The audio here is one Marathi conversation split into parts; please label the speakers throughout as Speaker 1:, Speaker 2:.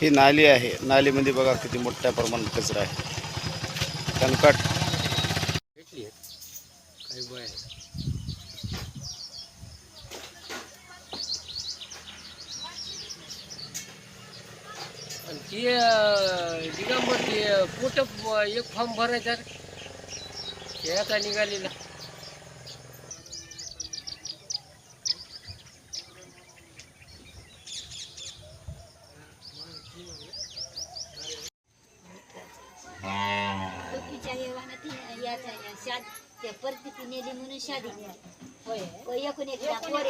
Speaker 1: ही नाली आहे. नालीमध्ये बघा किती मोठ्या प्रमाणात कचरा आहे. कणकट
Speaker 2: भेटली काही ती पोट एक फॉर्म भरायचा रे. आता निघालेला.
Speaker 3: या शाद त्या परती नेली म्हणून शादी होय. एकूण एक पोर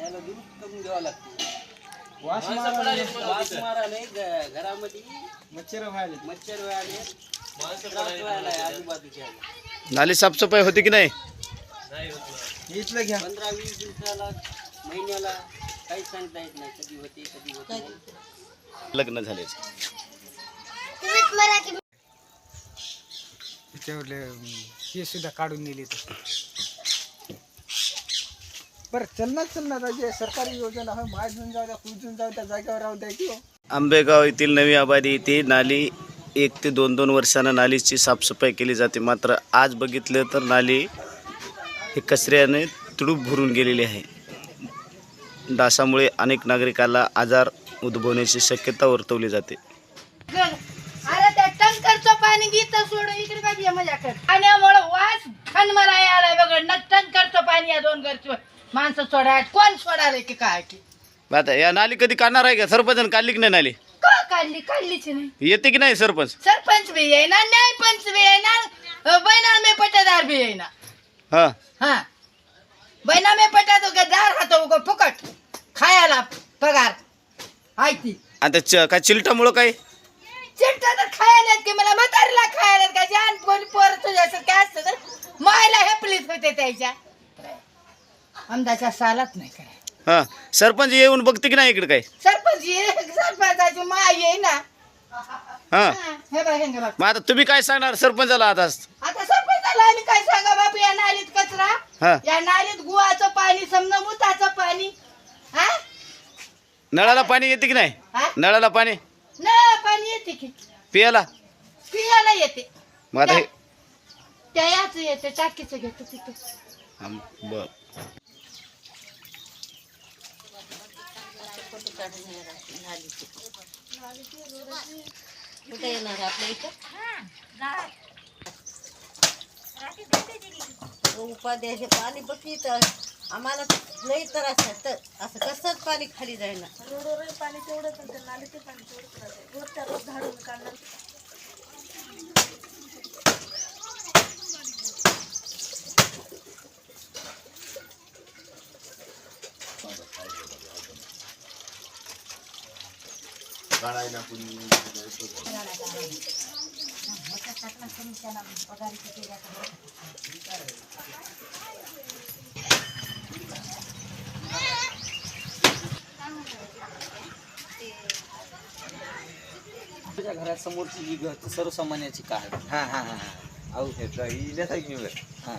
Speaker 2: याला दुरुस्त करून घ्यावं लागतं. वास मारायला वास मारायला घरामध्ये मच्छर व्हायले मच्छर व्हायले त्रास व्हायला आजूबाजूच्या
Speaker 1: नाली साफसफाई होती की नाही?
Speaker 2: इथलं घ्या. पंधरा वीस दिवसाला महिन्याला काही सांगता येत नाही. कधी होते कधी होत
Speaker 1: लग्न झाले.
Speaker 4: त्याच्यावरले हे सुद्धा काढून नेले तर बरं चल ना चल ना राजे. सरकारी योजना आहे माय घेऊन जाऊ द्या कुजून जाऊ त्या जागेवर राहू द्या की हो.
Speaker 1: आंबेगाव येथील नवी आबादी येथे नाली एक ते दोन दोन वर्षानं नालीची साफसफाई केली जाते. मात्र आज बघितलं तर नाली ही कचऱ्याने तुडूप भरून गेलेली आहे. डासामुळे अनेक नागरिकाला आजार उद्भवण्याची शक्यता वर्तवली जाते.
Speaker 5: अरे त्या टंकरचं पाणी घेत सोडून इकडे काय ये माझ्याकडे. पाण्यामुळे वास खन मला आलाय बघ. न टंकरचं पाणी या दोन घरचं. माणसं सोडाय कोण सोडायला की काय की
Speaker 1: मग आता या नाली कधी काढणार आहे का? सरपंच काढली की नाही नाली?
Speaker 5: का काढली? काढलीच नाही.
Speaker 1: येते की नाही सरपंच?
Speaker 5: सरपंच बी येईना न्याय पंच बी येणार बैना मे पट्टेदार बी
Speaker 1: हां.
Speaker 5: हा. बैना मे पट्टा तो दार राहतो उगा फुकट. खायला पगार. ऐकती
Speaker 1: आता च काय चिलटामुळं काय?
Speaker 5: चिंता तर खायला की मला म्हातारीला खायला का? जान कोणी पोर तुझ्या काय असतं तर मायला हेपलीच होते त्याच्या. आमदाच्या सालात नाही काय
Speaker 1: हां सरपंच येऊन बघते की नाही इकडे काय?
Speaker 5: सरपंच ये सरपंचाची माय ये ना.
Speaker 1: हां.
Speaker 5: हे बघ हे बघ.
Speaker 1: मग आता तुम्ही काय सांगणार सरपंचाला आता?
Speaker 5: आता सरपंचाला आम्ही काय सांगा बापू या नालीत कचरा
Speaker 1: हां.
Speaker 5: या नालीत गुवाचं पाणी समजा मुताचं पाणी. हा?
Speaker 1: नळाला पाणी येते की नाही?
Speaker 5: हा?
Speaker 1: नळाला पाणी?
Speaker 5: नळाला पाणी येते की.
Speaker 1: पियाला?
Speaker 5: पियाला येते.
Speaker 1: मग आता हे
Speaker 5: त्या याच येते टाकीचं घेतो तिथं.
Speaker 1: बर.
Speaker 3: कुठे येणार आपल्या इथं. उपाध्याचे पाणी बघित आम्हाला नाही तर असं तर असं कसंच पाणी खाली जायना
Speaker 6: रोड पाणी तेवढंच नाली ते पाणी तेवढंच रोजच्या रोज झाडून काढणार
Speaker 3: जाईना
Speaker 2: तुझ्या घरात समोरची जी घर सर्वसामान्याची काय?
Speaker 7: हा हा हा अहो घेऊन
Speaker 2: हा.